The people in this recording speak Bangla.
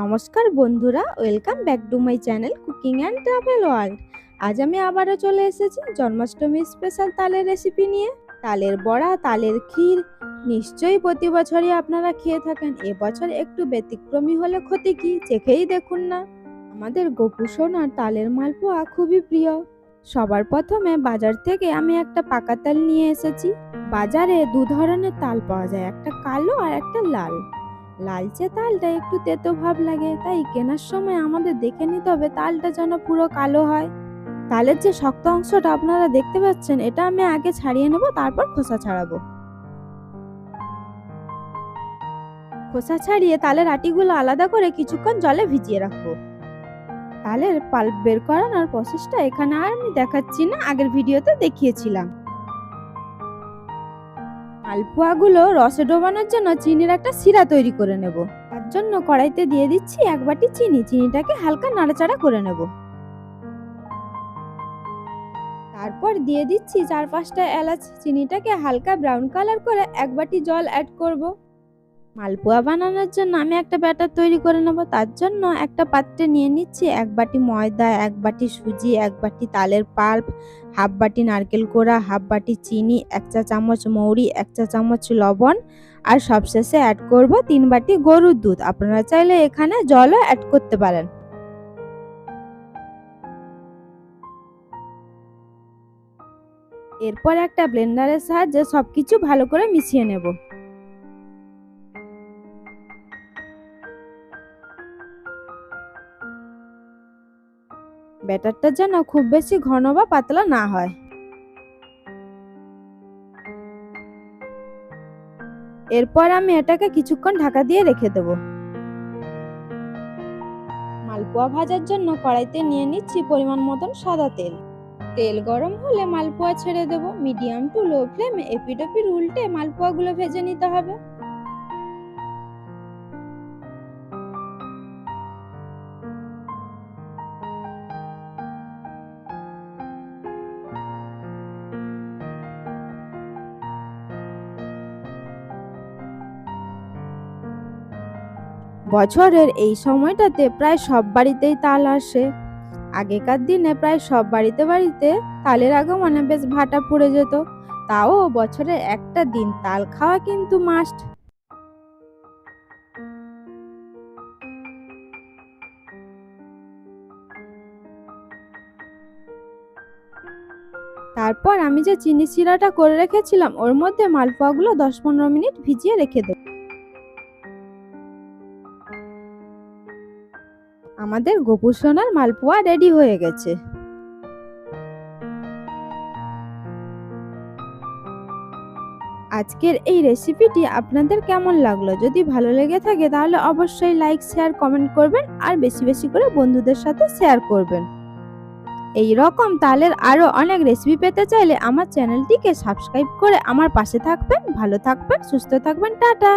নমস্কার বন্ধুরা, welcome back to my channel cooking and travel world. আজ আমি আবারও চলে এসেছি জন্মাষ্টমী স্পেশাল তালের রেসিপি নিয়ে। তালের বড়া, তালের ক্ষীর, নিশ্চয়ই প্রতি বছরই আপনারা খেয়ে থাকেন। এবছর একটু ব্যতিক্রমী হলে ক্ষতি কি, চেখেই দেখুন না। আমাদের গোপু সোনার তালের মালপোয়া খুবই প্রিয়। সবার প্রথমে বাজার থেকে আমি একটা পাকা তাল নিয়ে এসেছি। বাজারে দু ধরনের তাল পাওয়া যায়, একটা কালো আর একটা লাল। লালচে তালটা একটু তেতো ভাব লাগে, তাই কেনার সময় আমাদের দেখে নিতে হবে তালটা যেন পুরো কালো হয়। তালের যে শক্ত অংশটা আপনারা দেখতে পাচ্ছেন, এটা আমি আগে ছাড়িয়ে নেব, তারপর খোসা ছাড়াবো। খোসা ছাড়িয়ে তালের আটিগুলো আলাদা করে কিছুক্ষণ জলে ভিজিয়ে রাখব। তালের পাল্প বের করানোর প্রসেসটা এখানে আর আমি দেখাচ্ছি না, আগের ভিডিওতে দেখিয়েছিলাম। মালপোয়াগুলো রসে ডোবানোর জন্য চিনির একটা শিরা তৈরি করে নেব। তার জন্য কড়াইতে দিয়ে দিচ্ছি এক বাটি চিনি। চিনিটাকে হালকা নাড়াচাড়া করে নেব। তারপর দিয়ে দিচ্ছি চার পাঁচটা এলাচ। চিনিটাকে হালকা ব্রাউন কালার করে এক বাটি জল অ্যাড করব। মালপোয়া বানানোর জন্য আমি একটা ব্যাটার তৈরি করে নেব। তার জন্য একটা পাত্রে নিয়ে নিচ্ছি এক বাটি ময়দা, এক বাটি সুজি, এক বাটি তালের পাল্প, হাফ বাটি নারকেল কোড়া, হাফ বাটি চিনি, এক চা চামচ মৌরি, এক চা চামচ লবণ আর সবশেষে অ্যাড করব তিন বাটি গরুর দুধ। আপনারা চাইলে এখানে জলও অ্যাড করতে পারেন। এরপর একটা ব্লেন্ডারের সাহায্যে সবকিছু ভালো করে মিশিয়ে নেব। ব্যাটারটা যেন খুব বেশি ঘন বা পাতলা না হয়। এরপর আমি এটাকে কিছুক্ষণ ঢাকা দিয়ে রেখে দেব। মালপোয়া ভাজার জন্য কড়াইতে নিয়ে নিচ্ছি পরিমাণ মতন সাদা তেল। তেল গরম হলে মালপোয়া ছেড়ে দেব। মিডিয়াম টু লো ফ্লেমে এপিডোপির উল্টে মালপোয়াগুলো ভেজে নিতে হবে। বছরের এই সময়টাতে প্রায় সব বাড়িতেই তাল আসে। আগেকার দিনে প্রায় সব বাড়িতে বাড়িতে তালের আগমনে বেশ ভাটা পড়ে যেত। তাও বছরে একটা দিন তাল খাওয়া কিন্তু মাস্ট তারপর আমি যে চিনি শিরাটা করে রেখেছিলাম, ওর মধ্যে মালপোয়াগুলো দশ পনেরো মিনিট ভিজিয়ে রেখে দেব। আমাদের গোপুর সোনার মালপোয়া রেডি হয়ে গেছে। আজকের এই রেসিপিটি আপনাদের কেমন লাগল? যদি ভালো লেগে থাকে তাহলে অবশ্যই লাইক শেয়ার কমেন্ট করবেন আর বেশি বেশি করে বন্ধুদের সাথে শেয়ার করবেন। এই রকম তালের আরও অনেক রেসিপি পেতে চাইলে আমার চ্যানেলটিকে সাবস্ক্রাইব করে আমার পাশে থাকবেন। ভালো থাকবেন, সুস্থ থাকবেন, টাটা!